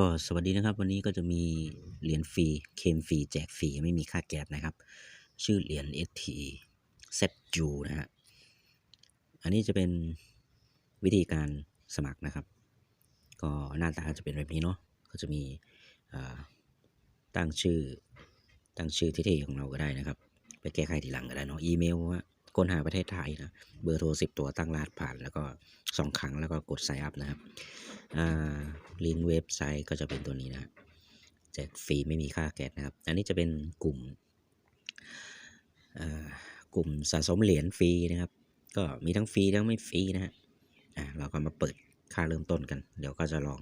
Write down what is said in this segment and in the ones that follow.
ก็สวัสดีนะครับ วันนี้ก็จะมีเหรียญฟรีเคมฟรีแจกฟรีไม่มีค่าแก๊สนะครับ ชื่อเหรียญ ST ZU นะฮะอันนี้จะเป็นวิธีการสมัครนะครับ ก็หน้าตาจะเป็นแบบนี้เนาะก็จะมีตั้งชื่อตั้งชื่อเท่ๆของเราก็ได้นะครับ ไปแก้ไขทีหลังก็ได้เนาะอีเมลว่า ค้นหาประเทศไทยนะเบอร์โทรสิบตัวตั้งรหัสผ่านแล้วก็สองครั้งแล้วก็กด sign up นะครับอ่าลิงก์เว็บไซต์ก็จะเป็นตัวนี้นะแจกฟรีไม่มีค่าแก๊สนะครับ อันนี้จะเป็นกลุ่มกลุ่มสะสมเหรียญฟรีนะครับ ก็มีทั้งฟรีทั้งไม่ฟรีนะฮะอ่าเราก็มาเปิดค่าเริ่มต้นกัน เดี๋ยวก็จะลอง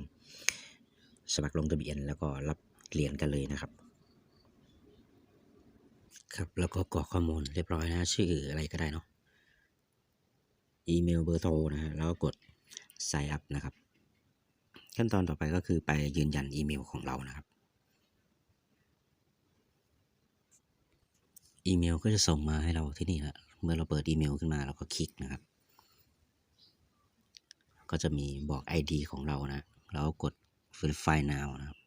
สมัครลงทะเบียนแล้วก็รับเหรียญกันเลยนะครับ ครับแล้วก็กรอกข้อมูลเรียบร้อยนะชื่ออะไรก็ได้เนาะอีเมลเบอร์โทรนะฮะแล้วก็กด sign up นะครับ ขั้นตอนต่อไปก็คือไปยืนยันอีเมลของเรานะครับ อีเมลก็จะส่งมาให้เราที่นี่ละเมื่อเราเปิดอีเมลขึ้นมาเราก็คลิกนะครับ ก็จะมีบอก ID ของเรานะแล้วกด verify now นะครับ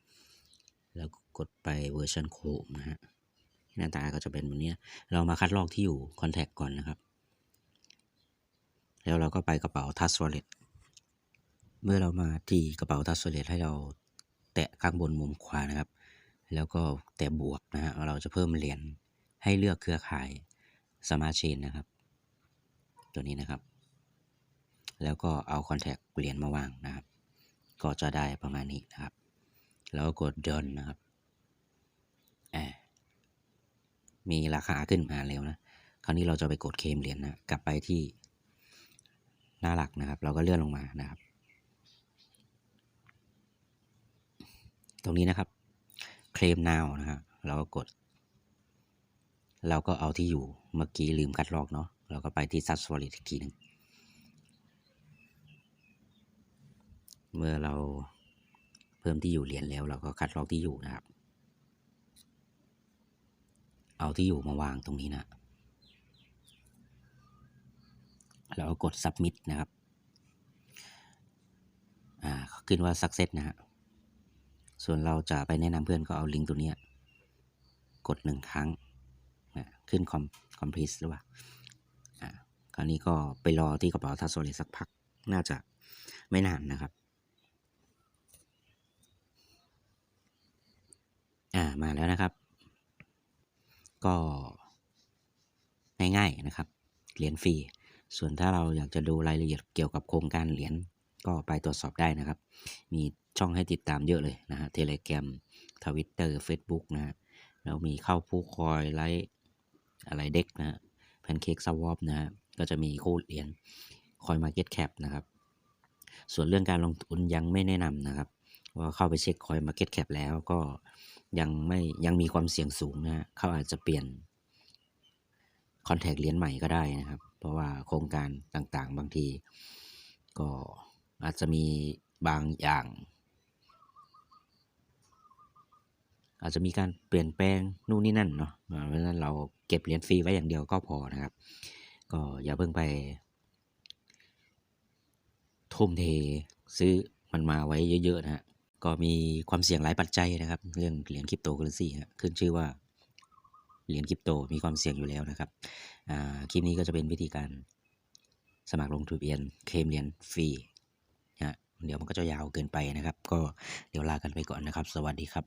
แล้วกดไปเวอร์ชันโคมนะฮะ หน้าตาก็จะเป็นแบบนี้เรามาคัดลอกที่อยู่ contact ก่อนนะครับ แล้วเราก็ไปกระเป๋า touch wallet เมื่อเรามาที่กระเป๋า touch wallet ให้เราแตะข้างบนมุมขวานะครับ แล้วก็แตะบวกนะฮะเราจะเพิ่มเหรียญให้เลือกเครือข่าย smart chain นะครับ ตัวนี้นะครับ แล้วก็เอา contact เหรียญมาวางนะครับ ก็จะได้ประมาณนี้นะครับ แล้วก็กด done นะครับอ่า มีราคาขึ้นมาเร็วนะ คราวนี้เราจะไปกดเคลมเหรียญนะกลับไปที่หน้าหลักนะครับ เราก็เลื่อนลงมานะครับ ตรงนี้นะครับเคลม now นะฮะเราก็กด เราก็เอาที่อยู่เมื่อกี้ลืมคัดลอกเนาะเราก็ไปที่ s u b s w a l l e t อีกทีหนึ่งเมื่อเราเพิ่มที่อยู่เหรียญแล้ว เราก็คัดลอกที่อยู่นะครับ เอาที่อยู่มาวางตรงนี้นะ แล้วก็กด submit นะครับ อ่าขึ้นว่า success นะฮะ ส่วนเราจะไปแนะนำเพื่อนก็เอาลิงก์ตัวนี้ กดหนึ่งครั้งนะขึ้นคอมคอมพลีสหรือเปล่า อ่าคราวนี้ก็ไปรอที่กระเป๋าทัสโซเลสักพัก น่าจะไม่นานนะครับอ่ามาแล้วนะครับ ก็ง่ายๆนะครับ เหรียญฟรี ส่วนถ้าเราอยากจะดูรายละเอียดเกี่ยวกับโครงการเหรียญก็ไปตรวจสอบได้นะครับ มีช่องให้ติดตามเยอะเลยนะฮะเทเลแกรมทวิตเตอร์เฟซบุ๊กนะฮะแล้วมีเข้าผู้คอยไลท์อะไรเด็กนะฮะแพนเค้กสวอปนะฮะก็จะมีคู่เหรียญคอยมาเก็ตแคปนะครับ ส่วนเรื่องการลงทุนยังไม่แนะนำนะครับว่าเข้าไปเช็คคอยมาเก็ตแคปแล้วก็ ยังไม่ยังมีความเสี่ยงสูงนะฮะเขาอาจจะเปลี่ยนคอนแทคเหรียญใหม่ก็ได้นะครับ เพราะว่าโครงการต่างๆ บางที ก็อาจจะมีบางอย่าง อาจจะมีการเปลี่ยนแปลงนู่นนี่นั่นเนาะเพราะฉะนั้นเราเก็บเหรียญฟรีไว้อย่างเดียวก็พอนะครับ ก็อย่าเพิ่งไป ทุ่มเทซื้อมันมาไว้เยอะๆนะฮะ ก็มีความเสี่ยงหลายปัจจัยนะครับ เรื่องเหรียญคริปโตเคอเรนซีขึ้นชื่อว่าเหรียญคริปโตมีความเสี่ยงอยู่แล้วนะครับอ่าคลิปนี้ก็จะเป็นวิธีการสมัครลงทะเบียนเคมเหรียญฟรีนะเดี๋ยวมันก็จะยาวเกินไปนะครับ ก็เดี๋ยวลากันไปก่อนนะครับ สวัสดีครับ